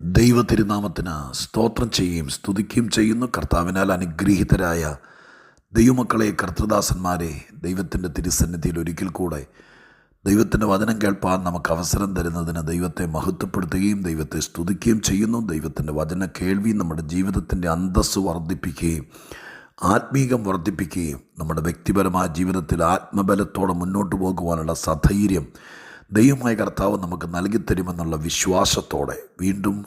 ദൈവ തിരുനാമത്തിന് സ്തോത്രം ചെയ്യുകയും സ്തുതിക്കുകയും ചെയ്യുന്നു. കർത്താവിനാൽ അനുഗ്രഹീതരായ ദൈവമക്കളെ കർത്തൃദാസന്മാരെ ദൈവത്തിന്റെ തിരുസന്നിധിയിൽ ഒരിക്കൽ കൂടെ ദൈവത്തിന്റെ വചനം കേൾപ്പാൻ നമുക്ക് അവസരം തരുന്നതിന് ദൈവത്തെ മഹത്വപ്പെടുത്തുകയും ദൈവത്തെ സ്തുതിക്കുകയും ചെയ്യുന്നു. ദൈവത്തിന്റെ വചന കേൾവി നമ്മുടെ ജീവിതത്തിന്റെ അന്തസ്സ് വർദ്ധിപ്പിക്കുകയും ആത്മീകം വർദ്ധിപ്പിക്കുകയും നമ്മുടെ വ്യക്തിപരമായ ജീവിതത്തിൽ ആത്മബലത്തോടെ മുന്നോട്ട് പോകുവാനുള്ള സധൈര്യം ദൈവമായ കർത്താവ് നമുക്ക് നൽകിത്തരുമെന്നുള്ള വിശ്വാസത്തോടെ വീണ്ടും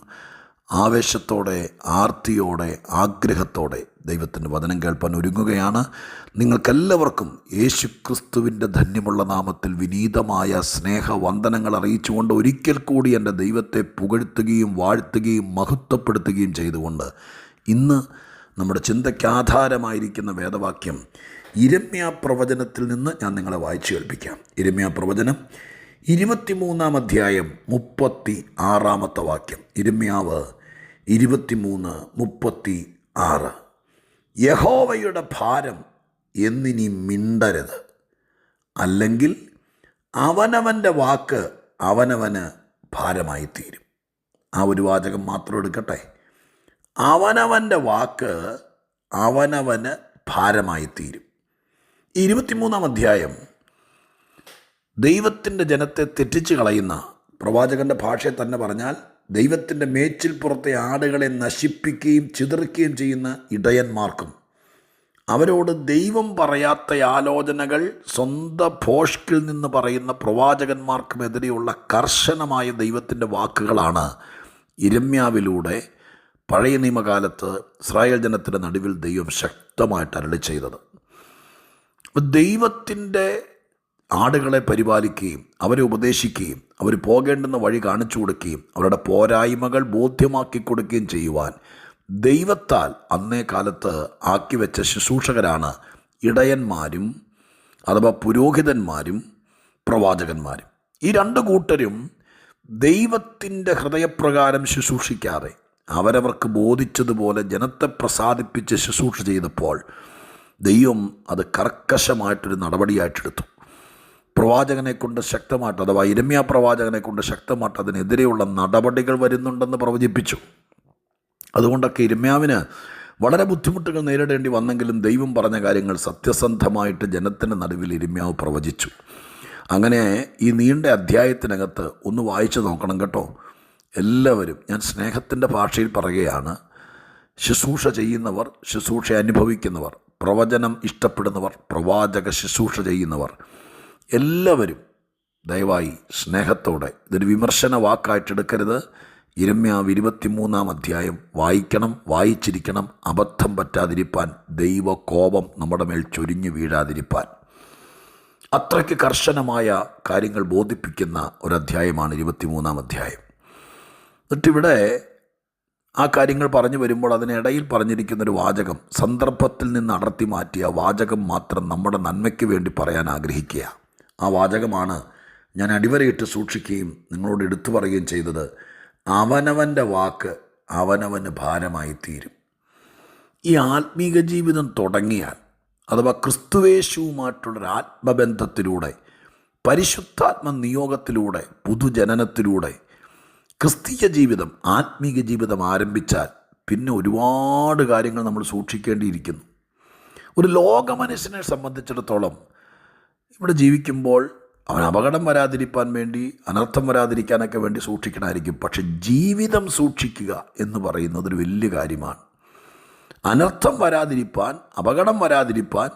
ആവേശത്തോടെ ആർത്തിയോടെ ആഗ്രഹത്തോടെ ദൈവത്തിന്റെ വചനം കേൾപ്പാൻ ഒരുങ്ങുകയാണ്. നിങ്ങൾക്കെല്ലാവർക്കും യേശു ക്രിസ്തുവിന്റെ ധന്യമുള്ള നാമത്തിൽ വിനീതമായ സ്നേഹവന്ദനങ്ങൾ അറിയിച്ചുകൊണ്ട് ഒരിക്കൽ കൂടി എന്റെ ദൈവത്തെ പുകഴ്ത്തുകയും വാഴ്ത്തുകയും മഹത്വപ്പെടുത്തുകയും ചെയ്തുകൊണ്ട് ഇന്ന് നമ്മുടെ ചിന്തയ്ക്ക് ആധാരമായിരിക്കുന്ന വേദവാക്യം ഇരമ്യ പ്രവചനത്തിൽ നിന്ന് ഞാൻ നിങ്ങളെ വായിച്ചു കേൾപ്പിക്കാം. ഇരമ്യ പ്രവചനം ഇരുപത്തിമൂന്നാം അധ്യായം മുപ്പത്തി ആറാമത്തെ വാക്യം. ഇരുമ്യാവ് ഇരുപത്തിമൂന്ന് മുപ്പത്തി ആറ് യഹോവയുടെ ഭാരം എന്നിനി മിണ്ടരുത്. അല്ലെങ്കിൽ അവനവന്റെ വാക്ക് അവനവന് ഭാരമായി തീരും ആ ഒരു വാചകം മാത്രം എടുക്കട്ടെ. അവനവന്റെ വാക്ക് അവനവന് ഭാരമായി തീരും ഇരുപത്തിമൂന്നാം അധ്യായം ദൈവത്തിന്റെ ജനത്തെ തെറ്റിച്ച് കളയുന്ന പ്രവാചകന്റെ ഭാഷയെ തന്നെ പറഞ്ഞാൽ ദൈവത്തിന്റെ മേച്ചിൽ പുറത്തെ ആടുകളെ നശിപ്പിക്കുകയും ചിതറിക്കുകയും ചെയ്യുന്ന ഇടയന്മാർക്കും. അവരോട് ദൈവം പറയാത്ത ആലോചനകൾ സ്വന്തം ഭോഷ്കിൽ നിന്ന് പറയുന്ന പ്രവാചകന്മാർക്കുമെതിരെയുള്ള കർശനമായ ദൈവത്തിന്റെ വാക്കുകളാണ് ഇരമ്യാവിലൂടെ പഴയ നിയമകാലത്ത് ഇസ്രായേൽ ജനത്തിന്റെ നടുവിൽ ദൈവം ശക്തമായിട്ട് അരളി ചെയ്തത്. ദൈവത്തിന്റെ ആടുകളെ പരിപാലിക്കുകയും അവരെ ഉപദേശിക്കുകയും അവർ പോകേണ്ടുന്ന വഴി കാണിച്ചു കൊടുക്കുകയും അവരുടെ പോരായ്മകൾ ബോധ്യമാക്കി കൊടുക്കുകയും ചെയ്യുവാൻ ദൈവത്താൽ അന്നേ കാലത്ത് ആക്കി വെച്ച ശുശ്രൂഷകരാണ് ഇടയന്മാരും അഥവാ പുരോഹിതന്മാരും പ്രവാചകന്മാരും. ഈ രണ്ട് കൂട്ടരും ദൈവത്തിന്റെ ഹൃദയപ്രകാരം ശുശ്രൂഷിക്കാതെ അവരവർക്ക് ബോധിച്ചതുപോലെ ജനത്തെ പ്രസാദിപ്പിച്ച് ശുശ്രൂഷ ചെയ്തപ്പോൾ ദൈവം അത് കർക്കശമായിട്ടൊരു നടപടിയായിട്ടെടുത്തു. പ്രവാചകനെ കൊണ്ട് ശക്തമായിട്ട് അഥവാ ഇരമ്യ പ്രവാചകനെ കൊണ്ട് ശക്തമായിട്ട് അതിനെതിരെയുള്ള നടപടികൾ വരുന്നുണ്ടെന്ന് പ്രവചിപ്പിച്ചു. അതുകൊണ്ടൊക്കെ ഇരമ്യാവിന് വളരെ ബുദ്ധിമുട്ടുകൾ നേരിടേണ്ടി വന്നെങ്കിലും ദൈവം പറഞ്ഞ കാര്യങ്ങൾ സത്യസന്ധമായിട്ട് ജനത്തിന്റെ നടുവിൽ ഇരമ്യാവ് പ്രവചിച്ചു. അങ്ങനെ ഈ നീണ്ട അധ്യായത്തിനകത്ത് ഒന്ന് വായിച്ചു നോക്കണം കേട്ടോ. എല്ലാവരും ഞാൻ സ്നേഹത്തിന്റെ ഭാഷയിൽ പറയുകയാണ് ശുശ്രൂഷ ചെയ്യുന്നവർ ശുശ്രൂഷ അനുഭവിക്കുന്നവർ പ്രവചനം ഇഷ്ടപ്പെടുന്നവർ പ്രവാചക ശുശ്രൂഷ ചെയ്യുന്നവർ. എല്ലാവരും ദയവായി സ്നേഹത്തോടെ ഇതൊരു വിമർശന വാക്കായിട്ടെടുക്കരുത് ഇരമ്യാവ് ഇരുപത്തിമൂന്നാം അധ്യായം. വായിക്കണം വായിച്ചിരിക്കണം. അബദ്ധം പറ്റാതിരിപ്പാൻ ദൈവ കോപം നമ്മുടെ മേൽ ചൊരിഞ്ഞു വീഴാതിരിപ്പാൻ. അത്രയ്ക്ക് കർശനമായ കാര്യങ്ങൾ ബോധിപ്പിക്കുന്ന ഒരധ്യായമാണ് ഇരുപത്തിമൂന്നാം അധ്യായം. എന്നിട്ടിവിടെ ആ കാര്യങ്ങൾ പറഞ്ഞു വരുമ്പോൾ അതിനിടയിൽ പറഞ്ഞിരിക്കുന്നൊരു വാചകം സന്ദർഭത്തിൽ നിന്ന് അടർത്തി മാറ്റിയ വാചകം മാത്രം നമ്മുടെ നന്മയ്ക്ക് വേണ്ടി പറയാൻ ആഗ്രഹിക്കുക ആ വാചകമാണ് ഞാൻ അടിവരയിട്ട് സൂക്ഷിക്കുകയും നിങ്ങളോട് എടുത്തു പറയുകയും ചെയ്തത്. അവനവന്റെ വാക്ക് അവനവന് ഭാരമായി തീരും ഈ ആത്മീക ജീവിതം തുടങ്ങിയാൽ അഥവാ ക്രിസ്തുവേശുവുമായിട്ടുള്ളൊരു ആത്മബന്ധത്തിലൂടെ പരിശുദ്ധാത്മ നിയോഗത്തിലൂടെ പുതുജനനത്തിലൂടെ ക്രിസ്തീയ ജീവിതം ആത്മീക ജീവിതം ആരംഭിച്ചാൽ പിന്നെ ഒരുപാട് കാര്യങ്ങൾ നമ്മൾ സൂക്ഷിക്കേണ്ടിയിരിക്കുന്നു. ഒരു ലോകമനുഷ്യനെ സംബന്ധിച്ചിടത്തോളം ഇവിടെ ജീവിക്കുമ്പോൾ അവൻ അപകടം വരാതിരിക്കാൻ വേണ്ടി അനർത്ഥം വരാതിരിക്കാനൊക്കെ വേണ്ടി സൂക്ഷിക്കണമായിരിക്കും. പക്ഷെ ജീവിതം സൂക്ഷിക്കുക എന്ന് പറയുന്നത് ഒരു വലിയ കാര്യമാണ്. അനർത്ഥം വരാതിരിപ്പാൻ അപകടം വരാതിരിപ്പാൻ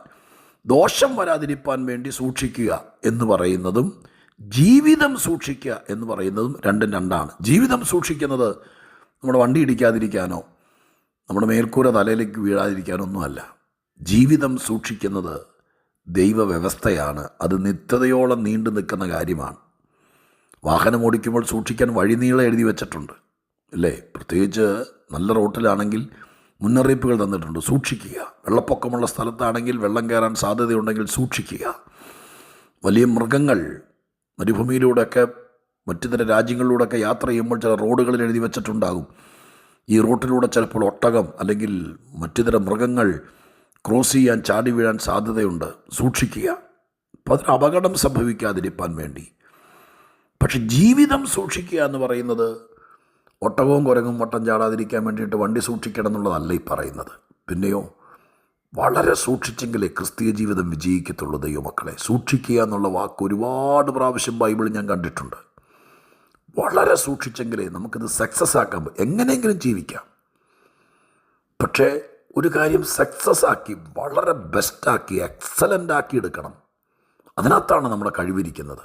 ദോഷം വരാതിരിപ്പാൻ വേണ്ടി സൂക്ഷിക്കുക എന്ന് പറയുന്നതും ജീവിതം സൂക്ഷിക്കുക എന്ന് പറയുന്നതും രണ്ടും രണ്ടാണ്. ജീവിതം സൂക്ഷിക്കുന്നത് നമ്മുടെ വണ്ടി ഇടിക്കാതിരിക്കാനോ നമ്മുടെ മേൽക്കൂര തലയിലേക്ക് വീഴാതിരിക്കാനോ ഒന്നുമല്ല. ജീവിതം സൂക്ഷിക്കുന്നത് ദൈവവ്യവസ്ഥയാണ്. അത് നിത്യതയോളം നീണ്ടു നിൽക്കുന്ന കാര്യമാണ്. വാഹനം ഓടിക്കുമ്പോൾ സൂക്ഷിക്കാൻ വഴിനീളം എഴുതി വെച്ചിട്ടുണ്ട്. അല്ലേ? പ്രത്യേകിച്ച് നല്ല റോട്ടിലാണെങ്കിൽ മുന്നറിയിപ്പുകൾ തന്നിട്ടുണ്ട്. സൂക്ഷിക്കുക. വെള്ളപ്പൊക്കമുള്ള സ്ഥലത്താണെങ്കിൽ വെള്ളം കയറാൻ സാധ്യതയുണ്ടെങ്കിൽ സൂക്ഷിക്കുക. വലിയ മൃഗങ്ങൾ മരുഭൂമിയിലൂടെയൊക്കെ മറ്റു തര രാജ്യങ്ങളിലൂടെയൊക്കെ യാത്ര ചെയ്യുമ്പോൾ ചില റോഡുകളിൽ എഴുതി വെച്ചിട്ടുണ്ടാകും. ഈ റൂട്ടിലൂടെ ചിലപ്പോൾ ഒട്ടകം അല്ലെങ്കിൽ മറ്റു തരം മൃഗങ്ങൾ ക്രോസ് ചെയ്യാൻ ചാടി വീഴാൻ സാധ്യതയുണ്ട്. സൂക്ഷിക്കുക. അപ്പോൾ അതിന് അപകടം സംഭവിക്കാതിരിക്കാൻ വേണ്ടി. പക്ഷെ ജീവിതം സൂക്ഷിക്കുക എന്ന് പറയുന്നത് ഒട്ടകവും കുരങ്ങും വട്ടം ചാടാതിരിക്കാൻ വേണ്ടിയിട്ട് വണ്ടി സൂക്ഷിക്കണം എന്നുള്ളതല്ല ഈ പറയുന്നത്. പിന്നെയോ വളരെ സൂക്ഷിച്ചെങ്കിലേ ക്രിസ്തീയ ജീവിതം വിജയിക്കത്തുള്ളൂ ദൈവമക്കളെ. സൂക്ഷിക്കുക എന്നുള്ള വാക്ക് ഒരുപാട് പ്രാവശ്യം ബൈബിളിൽ ഞാൻ കണ്ടിട്ടുണ്ട്. വളരെ സൂക്ഷിച്ചെങ്കിലേ നമുക്കിത് സക്സസ് ആക്കാൻ എങ്ങനെയെങ്കിലും ജീവിക്കാം. പക്ഷേ ഒരു കാര്യം സക്സസ് ആക്കി വളരെ ബെസ്റ്റാക്കി എക്സലന്റ് ആക്കി എടുക്കണം. അതിനകത്താണ് നമ്മുടെ കഴിവിരിക്കുന്നത്.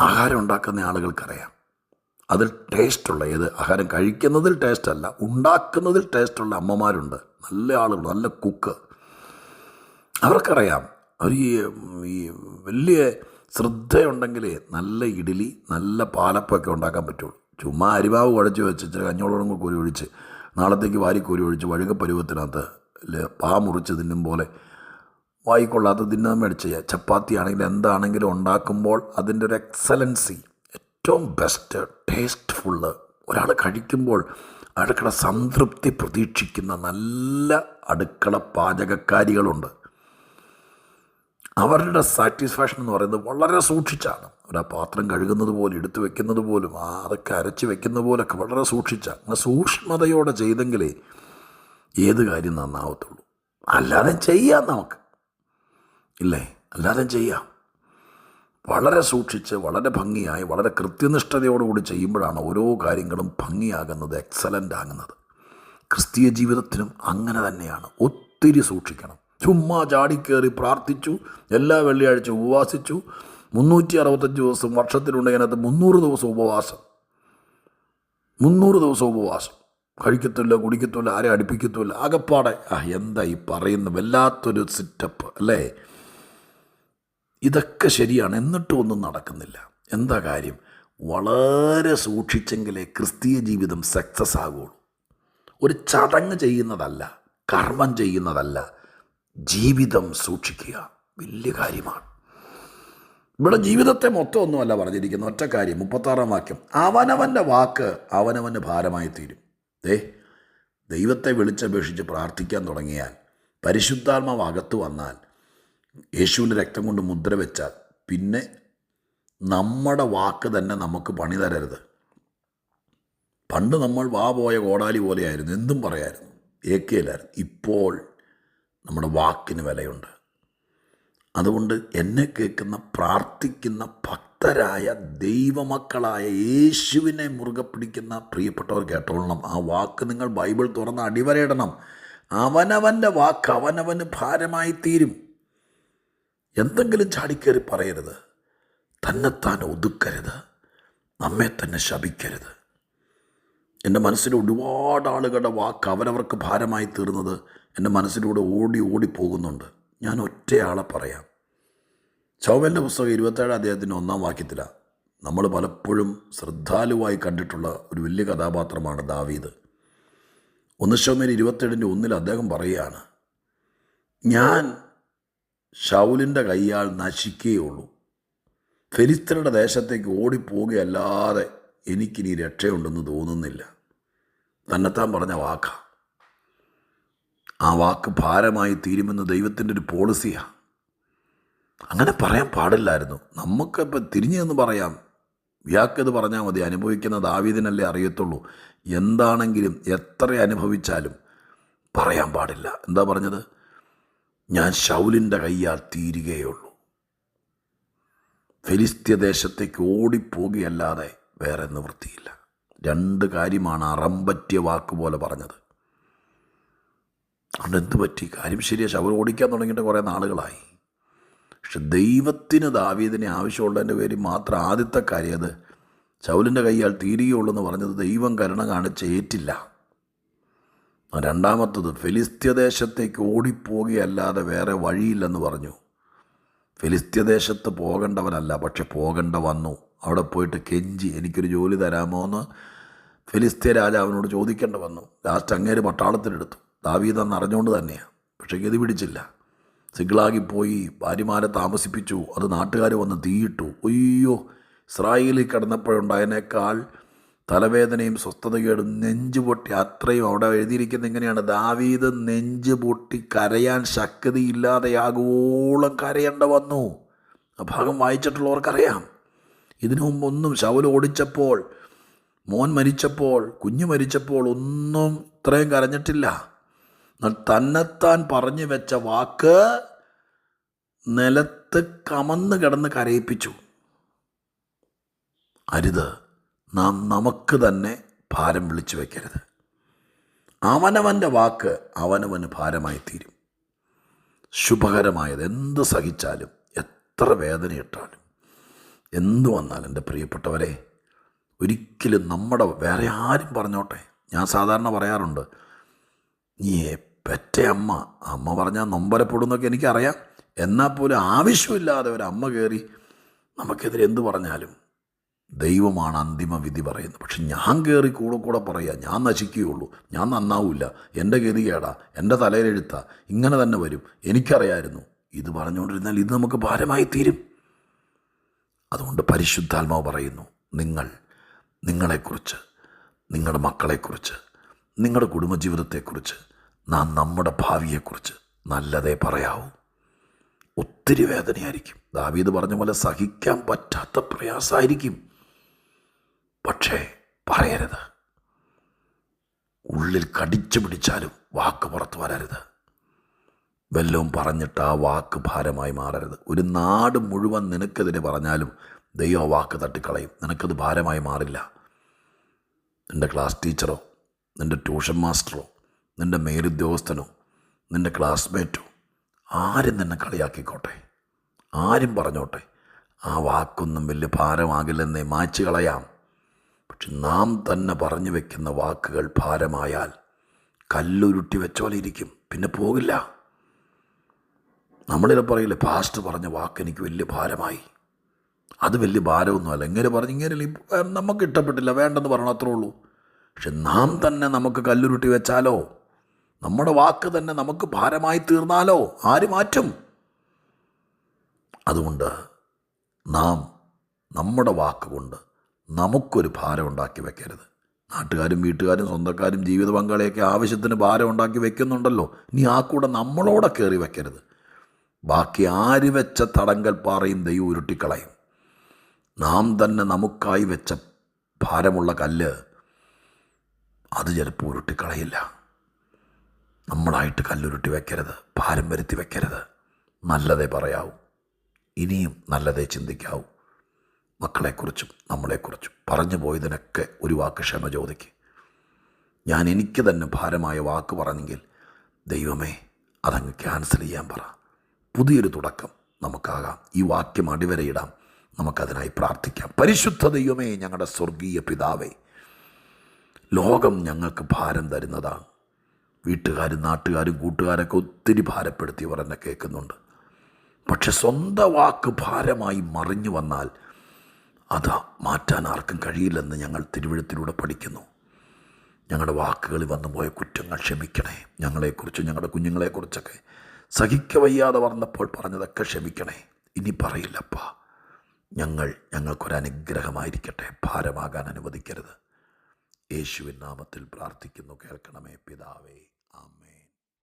ആഹാരം ഉണ്ടാക്കുന്ന ആളുകൾക്കറിയാം. അതിൽ ടേസ്റ്റുള്ള ഏത് ആഹാരം കഴിക്കുന്നതിൽ ടേസ്റ്റല്ല ഉണ്ടാക്കുന്നതിൽ ടേസ്റ്റുള്ള അമ്മമാരുണ്ട്. നല്ല ആളുകൾ നല്ല കുക്ക് അവർക്കറിയാം അവർ ഈ ഈ വലിയ ശ്രദ്ധയുണ്ടെങ്കിലേ നല്ല ഇഡ്ഡലി നല്ല പാലപ്പമൊക്കെ ഉണ്ടാക്കാൻ പറ്റുള്ളൂ. ചുമ്മാ അരിമാവ് കുഴച്ച് വെച്ച് ഇച്ചിരി കഞ്ഞോളം കൂടി ഒഴിച്ച് നാളത്തേക്ക് വാരിക്കോരി കോരി ഒഴിച്ച് വഴുക പരുവത്തിനകത്ത് പാ മുറിച്ച് തിന്നും പോലെ വായിക്കൊള്ളാത്ത തിന്നാൻ മേടിച്ച് ചപ്പാത്തി ആണെങ്കിലും എന്താണെങ്കിലും ഉണ്ടാക്കുമ്പോൾ അതിന്റെ ഒരു എക്സലൻസി ഏറ്റവും ബെസ്റ്റ് ടേസ്റ്റ്ഫുള്ള് ഒരാൾ കഴിക്കുമ്പോൾ അടുക്കള സംതൃപ്തി പ്രതീക്ഷിക്കുന്ന നല്ല അടുക്കള പാചകക്കാരികളുണ്ട്. അവരുടെ സാറ്റിസ്ഫാക്ഷൻ എന്ന് പറയുന്നത് വളരെ സൂക്ഷിച്ചാണ്. ആ പാത്രം കഴുകുന്നത് പോലും എടുത്തു വെക്കുന്നത് പോലും ആ അതൊക്കെ അരച്ച് വെക്കുന്ന പോലൊക്കെ വളരെ സൂക്ഷിച്ച അങ്ങനെ സൂക്ഷ്മതയോടെ ചെയ്തെങ്കിലേ ഏത് കാര്യം നന്നാവത്തുള്ളൂ. അല്ലാതെ ചെയ്യാം നമുക്ക്. ഇല്ലേ? അല്ലാതെ ചെയ്യാം. വളരെ സൂക്ഷിച്ച് വളരെ ഭംഗിയായി വളരെ കൃത്യനിഷ്ഠതയോടുകൂടി ചെയ്യുമ്പോഴാണ് ഓരോ കാര്യങ്ങളും ഭംഗിയാകുന്നത് എക്സലന്റ് ആകുന്നത്. ക്രിസ്തീയ ജീവിതത്തിനും അങ്ങനെ തന്നെയാണ്. ഒത്തിരി സൂക്ഷിക്കണം. ചുമ്മാ ചാടിക്കേറി പ്രാർത്ഥിച്ചു എല്ലാ വെള്ളിയാഴ്ച ഉപവാസിച്ചു മുന്നൂറ്റി അറുപത്തഞ്ച് ദിവസം വർഷത്തിലുണ്ടെങ്കിൽ അതിനകത്ത് മുന്നൂറ് ദിവസം ഉപവാസം. മുന്നൂറ് ദിവസം ഉപവാസം. കഴിക്കത്തില്ല കുടിക്കത്തില്ല ആരെ അടുപ്പിക്കത്തില്ല ആകപ്പാടെ ആ എന്താ ഈ പറയുന്ന വല്ലാത്തൊരു സിറ്റപ്പ് അല്ലേ? ഇതൊക്കെ ശരിയാണ് എന്നിട്ടും ഒന്നും നടക്കുന്നില്ല. എന്താ കാര്യം? വളരെ സൂക്ഷിച്ചെങ്കിലേ ക്രിസ്തീയ ജീവിതം സക്സസ് ആകുള്ളൂ. ഒരു ചടങ്ങ് ചെയ്യുന്നതല്ല കർമ്മം ചെയ്യുന്നതല്ല ജീവിതം സൂക്ഷിക്കുക. വലിയ കാര്യമാണ്. ഇവിടെ ജീവിതത്തെ മൊത്തം ഒന്നുമല്ല പറഞ്ഞിരിക്കുന്ന ഒറ്റ കാര്യം മുപ്പത്താറാം വാക്യം. അവനവന്റെ വാക്ക് അവനവന്റെ ഭാരമായി തീരും ദേ ദൈവത്തെ വിളിച്ചപേക്ഷിച്ച് പ്രാർത്ഥിക്കാൻ തുടങ്ങിയാൽ പരിശുദ്ധാത്മാവ് അകത്ത് വന്നാൽ യേശുവിന്റെ രക്തം കൊണ്ട് മുദ്ര വെച്ചാൽ പിന്നെ നമ്മുടെ വാക്ക് തന്നെ നമുക്ക് പണി തരരുത്. പണ്ട് നമ്മൾ വാ പോയ കോടാലി പോലെയായിരുന്നു എന്തും പറയായിരുന്നു. ഏക്കയിലായിരുന്നു ഇപ്പോൾ നമ്മുടെ വാക്കിന് വിലയുണ്ട്. അതുകൊണ്ട് എന്നെ കേൾക്കുന്ന പ്രാർത്ഥിക്കുന്ന ഭക്തരായ ദൈവമക്കളായ യേശുവിനെ മുറുകെ പിടിക്കുന്ന പ്രിയപ്പെട്ടവർ കേട്ടോളണം. ആ വാക്ക് നിങ്ങൾ ബൈബിൾ തുറന്ന് അടിവരയിടണം. അവനവന്റെ വാക്ക് അവനവന് ഭാരമായി തീരും എന്തെങ്കിലും ചാടിക്കേറി പറയരുത്. തന്നെത്താൻ ഒതുക്കരുത്. നമ്മെ തന്നെ ശപിക്കരുത്. എന്റെ മനസ്സിൽ ഒരുപാട് ആളുകളുടെ വാക്ക് അവരവർക്ക് ഭാരമായി തീർന്നത് എന്റെ മനസ്സിലൂടെ ഓടി ഓടി പോകുന്നുണ്ട്. ഞാൻ ഒറ്റയാളെ പറയാം. ചൗവലിന്റെ പുസ്തകം ഇരുപത്തേഴ് അദ്ദേഹത്തിന്റെ ഒന്നാം വാക്യത്തിലാണ് നമ്മൾ പലപ്പോഴും ശ്രദ്ധാലുവായി കണ്ടിട്ടുള്ള ഒരു വലിയ കഥാപാത്രമാണ് ദാവീദ്. ഒന്ന് ശോമേൻ ഇരുപത്തേഴിന്റെ ഒന്നിൽ അദ്ദേഹം പറയുകയാണ് ഞാൻ ഷൗലിന്റെ കൈയാൽ നശിക്കുകയുള്ളൂ. ഫെലിസ്തരുടെ ദേശത്തേക്ക് ഓടിപ്പോവുകയല്ലാതെ എനിക്കിനി രക്ഷയുണ്ടെന്ന് തോന്നുന്നില്ല. തന്നെത്താൻ പറഞ്ഞ വാക്ക. ആ വാക്ക് ഭാരമായി തീരുമെന്ന് ദൈവത്തിന്റെ ഒരു പോളിസിയാണ് അങ്ങനെ പറയാൻ പാടില്ലായിരുന്നു. നമുക്കിപ്പോൾ തിരിഞ്ഞു എന്ന് പറയാം. വ്യാക്കത് പറഞ്ഞാൽ മതി. അനുഭവിക്കുന്ന ദാവീദിനല്ലേ അറിയത്തുള്ളൂ. എന്താണെങ്കിലും എത്ര അനുഭവിച്ചാലും പറയാൻ പാടില്ല. എന്താ പറഞ്ഞത്? ഞാൻ ഷൗലിന്റെ കയ്യാൽ തീരുകയുള്ളൂ ഫെലിസ്ത്യ ദേശത്തേക്ക് ഓടിപ്പോകുകയല്ലാതെ വേറെ നിവൃത്തിയില്ല. രണ്ട് കാര്യമാണ് അറമ്പറ്റിയ വാക്ക് പോലെ പറഞ്ഞത്. അതുകൊണ്ട് എന്ത് പറ്റി? കാര്യം ശരിയാ ശവർ ഓടിക്കാൻ തുടങ്ങിയിട്ട് കുറേ നാളുകളായി. പക്ഷെ ദൈവത്തിന് ദാവീദിനെ ആവശ്യമുള്ളതിന്റെ പേരിൽ മാത്രം ആദ്യത്തെ കാര്യം അത്. ശൗലിന്റെ കൈയാൽ തീരുകയുള്ളൂ എന്ന് പറഞ്ഞത് ദൈവം കരുണ കാണിച്ച് ഏറ്റില്ല. രണ്ടാമത്തത് ഫിലിസ്ത്യദേശത്തേക്ക് ഓടിപ്പോകുകയല്ലാതെ വേറെ വഴിയില്ലെന്ന് പറഞ്ഞു. ഫിലിസ്ത്യദേശത്ത് പോകേണ്ടവനല്ല പക്ഷെ പോകേണ്ട വന്നു. അവിടെ പോയിട്ട് കെഞ്ചി എനിക്കൊരു ജോലി തരാമോ എന്ന് ഫിലിസ്ത്യ രാജാവിനോട് ചോദിക്കേണ്ട വന്നു. ലാസ്റ്റ് അങ്ങേര് പട്ടാളത്തിലെടുത്തു. ദാവീതെന്ന് അറിഞ്ഞുകൊണ്ട് തന്നെയാണ് പക്ഷെ ഗതി പിടിച്ചില്ല. സിഗ്ലാകിപ്പോയി പോയി ഭാര്യമാരെ താമസിപ്പിച്ചു. അത് നാട്ടുകാർ വന്ന് തീയിട്ടു. അയ്യോ ഇസ്രായേലിൽ കിടന്നപ്പോഴുണ്ടായതിനേക്കാൾ തലവേദനയും സ്വസ്ഥതകേടും നെഞ്ചു പൊട്ടി അത്രയും അവിടെ എഴുതിയിരിക്കുന്നത് എങ്ങനെയാണ് ദാവീദ് നെഞ്ച് പൊട്ടി കരയാൻ ശക്തിയില്ലാതെയാകുവോളം കരയേണ്ട വന്നു. ആ ഭാഗം വായിച്ചിട്ടുള്ളവർക്കറിയാം. ഇതിനു മുമ്പ് ഒന്നും ശവൽ ഓടിച്ചപ്പോൾ മോൻ മരിച്ചപ്പോൾ കുഞ്ഞു മരിച്ചപ്പോൾ ഒന്നും ഇത്രയും കരഞ്ഞിട്ടില്ല. തന്നെത്താൻ പറഞ്ഞു വെച്ച വാക്ക് നിലത്ത് കമന്ന് കിടന്ന് കരയിപ്പിച്ചു. അരുത് നാം നമുക്ക് തന്നെ ഭാരം വിളിച്ചു വയ്ക്കരുത് അവനവന്റെ വാക്ക് അവനവന് ഭാരമായി തീരും. ശുഭകരമായത് എന്ത് സഹിച്ചാലും എത്ര വേദനയിട്ടാലും. എന്തു വന്നാലും എന്റെ പ്രിയപ്പെട്ടവരെ ഒരിക്കലും നമ്മുടെ വേറെ ആരും പറഞ്ഞോട്ടെ. ഞാൻ സാധാരണ പറയാറുണ്ട് നീ പെറ്റ അമ്മ. അമ്മ പറഞ്ഞാൽ നൊമ്പരപ്പെടുന്നൊക്കെ എനിക്കറിയാം. എന്നാൽ പോലും ആവശ്യമില്ലാതെ ഒരു അമ്മ കയറി നമുക്കെതിരെ എന്ത് പറഞ്ഞാലും ദൈവമാണ് അന്തിമ വിധി പറയുന്നത്. പക്ഷെ ഞാൻ കയറി കൂടെ കൂടെ പറയുക ഞാൻ നശിക്കുകയുള്ളൂ ഞാൻ നന്നാവില്ല എന്റെ ഗതികേടാ എന്റെ തലയിലെഴുത്ത ഇങ്ങനെ തന്നെ വരും എനിക്കറിയായിരുന്നു. ഇത് പറഞ്ഞുകൊണ്ടിരുന്നാൽ ഇത് നമുക്ക് ഭാരമായി തീരും. അതുകൊണ്ട് പരിശുദ്ധാത്മാവ് പറയുന്നു നിങ്ങൾ നിങ്ങളെക്കുറിച്ച് നിങ്ങളുടെ മക്കളെക്കുറിച്ച് നിങ്ങളുടെ കുടുംബജീവിതത്തെക്കുറിച്ച് നാം നമ്മുടെ ഭാവിയെക്കുറിച്ച് നല്ലതേ പറയാവൂ. ഒത്തിരി വേദനയായിരിക്കും. ദാവീദ് പറഞ്ഞ പോലെ സഹിക്കാൻ പറ്റാത്ത പ്രയാസമായിരിക്കും പക്ഷേ പറയരുത്. ഉള്ളിൽ കടിച്ചു പിടിച്ചാലും വാക്ക് പുറത്തു വരരുത്. വല്ലതും പറഞ്ഞിട്ട് ആ വാക്ക് ഭാരമായി മാറരുത്. ഒരു നാട് മുഴുവൻ നിനക്കെതിരെ പറഞ്ഞാലും ദൈവം വാക്ക് തട്ടിക്കളയും. നിനക്കത് ഭാരമായി മാറില്ല. നിന്റെ ക്ലാസ് ടീച്ചറോ നിന്റെ ട്യൂഷൻ മാസ്റ്ററോ നിന്റെ മേലുദ്യോഗസ്ഥനോ നിന്റെ ക്ലാസ്മേറ്റോ ആരും നിന്നെ കളിയാക്കിക്കോട്ടെ. ആരും പറഞ്ഞോട്ടെ ആ വാക്കൊന്നും വലിയ ഭാരമാകില്ലെന്നേ മായ്ച്ചു കളയാം. പക്ഷെ നാം തന്നെ പറഞ്ഞു വെക്കുന്ന വാക്കുകൾ ഭാരമായാൽ കല്ലുരുട്ടി വെച്ചോലെ ഇരിക്കും പിന്നെ പോകില്ല. നമ്മളിത് പറയില്ലേ പാസ്റ്റ് പറഞ്ഞ വാക്ക് എനിക്ക് വലിയ ഭാരമായി. അത് വലിയ ഭാരമൊന്നുമല്ല. ഇങ്ങനെ പറഞ്ഞു ഇങ്ങനെ നമുക്ക് ഇഷ്ടപ്പെട്ടില്ല വേണ്ടെന്ന് പറഞ്ഞു അത്രേ ഉള്ളൂ. പക്ഷെ നാം തന്നെ നമുക്ക് കല്ലുരുട്ടി വെച്ചാലോ? നമ്മുടെ വാക്ക് തന്നെ നമുക്ക് ഭാരമായി തീർന്നാലോ? ആര് മാറ്റും? അതുകൊണ്ട് നാം നമ്മുടെ വാക്കുകൊണ്ട് നമുക്കൊരു ഭാരം ഉണ്ടാക്കി വെക്കരുത്. നാട്ടുകാരും വീട്ടുകാരും സ്വന്തക്കാരും ജീവിത പങ്കാളിയൊക്കെ ആവശ്യത്തിന് ഭാരം ഉണ്ടാക്കി വെക്കുന്നുണ്ടല്ലോ. ഇനി ആ കൂടെ നമ്മളോടെ കയറി വെക്കരുത്. ബാക്കി ആര് വെച്ച തടങ്കൽ പാറയും ദൈവം ഉരുട്ടിക്കളയും. നാം തന്നെ നമുക്കായി വെച്ച ഭാരമുള്ള കല്ല് അത് ചിലപ്പോൾ ഉരുട്ടിക്കളയില്ല. നമ്മളായിട്ട് കല്ലുരുട്ടി വെക്കരുത് ഭാരം വരുത്തി വെക്കരുത്. നല്ലതേ പറയാവൂ. ഇനിയും നല്ലതേ ചിന്തിക്കാവൂ. മക്കളെക്കുറിച്ചും നമ്മളെക്കുറിച്ചും. പറഞ്ഞു പോയതിനൊക്കെ ഒരു വാക്ക് ക്ഷമ ചോദിക്ക്. ഞാൻ എനിക്ക് തന്നെ ഭാരമായ വാക്ക് പറഞ്ഞെങ്കിൽ ദൈവമേ അതങ്ങ് ക്യാൻസൽ ചെയ്യാൻ പറ. പുതിയൊരു തുടക്കം നമുക്കാകാം. ഈ വാക്യം അടിവരയിടാം. നമുക്കതിനായി പ്രാർത്ഥിക്കാം. പരിശുദ്ധ ദൈവമേ ഞങ്ങളുടെ സ്വർഗീയ പിതാവേ ലോകം ഞങ്ങൾക്ക് ഭാരം തരുന്നതാണ്. വീട്ടുകാരും നാട്ടുകാരും കൂട്ടുകാരൊക്കെ ഒത്തിരി ഭാരപ്പെടുത്തിയവർ എന്നെ കേൾക്കുന്നുണ്ട്. പക്ഷെ സ്വന്തം വാക്ക് ഭാരമായി മറിഞ്ഞു വന്നാൽ അത് മാറ്റാൻ ആർക്കും കഴിയില്ലെന്ന് ഞങ്ങൾ തിരുവഴുത്തിലൂടെ പഠിക്കുന്നു. ഞങ്ങളുടെ വാക്കുകളിൽ വന്നു പോയ കുറ്റങ്ങൾ ക്ഷമിക്കണേ. ഞങ്ങളെക്കുറിച്ച് ഞങ്ങളുടെ കുഞ്ഞുങ്ങളെക്കുറിച്ചൊക്കെ സഹിക്ക വയ്യാതെ വന്നപ്പോൾ പറഞ്ഞതൊക്കെ ക്ഷമിക്കണേ. ഇനി പറയില്ലപ്പ. ഞങ്ങൾ ഞങ്ങൾക്കൊരനുഗ്രഹമായിരിക്കട്ടെ. ഭാരമാകാൻ അനുവദിക്കരുത്. യേശുവിൻ നാമത്തിൽ പ്രാർത്ഥിക്കുന്നു. കേൾക്കണമേ പിതാവേ. Um,